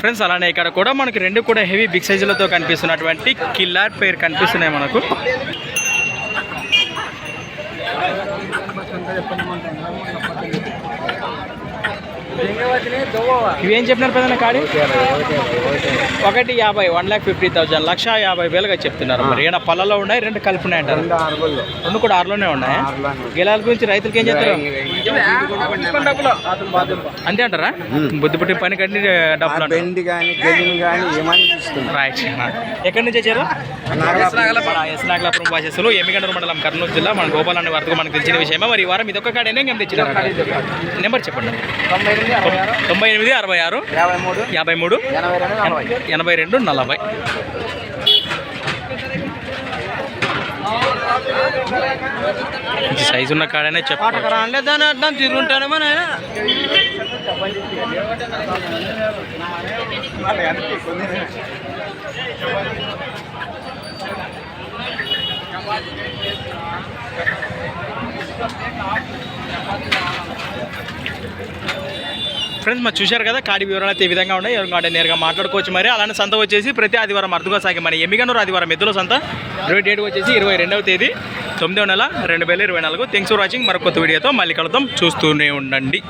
Friends అలానే ఇక్కడ కూడా మనకి రెండు కూడా హెవీ బిగ్ సైజులతో కనిపిస్తున్నటువంటి కిల్లార్ పేరు కనిపిస్తున్నాయి మనకు. ఇవి ఏం చెప్పినారు పెద్దన్న కాడి? ఒకటి యాభై వన్ ల్యాక్ ఫిఫ్టీ థౌసండ్ లక్ష యాభై వేలుగా చెప్తున్నారు మరి. ఈయన పళ్ళలో ఉన్నాయి రెండు కలిపి ఉన్నాయి అంటారు. రెండు కూడా ఆరులోనే ఉన్నాయా? గెలాల గురించి రైతులకి ఏం చేస్తారు అంతే అంటారా? బుద్ధి పుట్టి పని కట్టి డబ్బులు రైట్ ఎక్కడి నుంచి వచ్చారు? మన ఎస్ నాగలాపురం భాషస్సులు ఎమ్మిగండూరు మండలం కర్నూలు జిల్లా. మన గోపాలన్న వార్తకు మనకు తెలిసిన విషయమే? మరి ఈ వారం ఇదొక కాడ ఎన్ని గంటలు తెచ్చినారు నెంబర్ చెప్పండి. తొంభై ఎనిమిది అరవై ఆరు? యాభై మూడు? ఎనభై రెండు నలభై. సైజు ఉన్న కాడనే చెప్పండి అంటే దాని అర్థం తిరుగుంటానేమో నాయన ఫ్రెండ్స్ మరి చూశారు కదా కాడి వివరాలు అయితే ఈ విధంగా ఉన్నాయి. ఎవరికంటే నేరుగా మాట్లాడుకోవచ్చు మరి. అలానే సంత వచ్చేసి ప్రతి ఆదివారం అర్థగా సాగి మరి ఎమ్మిగనూరు ఆదివారం ఎద్దుల సంత. ఇరవై డేట్ వచ్చేసి ఇరవై రెండవ తేదీ తొమ్మిదవ నెల రెండు వేల ఇరవై నాలుగు. థ్యాంక్స్ ఫర్ వాచింగ్ మరొక కొత్త వీడియోతో మళ్ళీ కలుద్దాం. చూస్తూనే ఉండండి.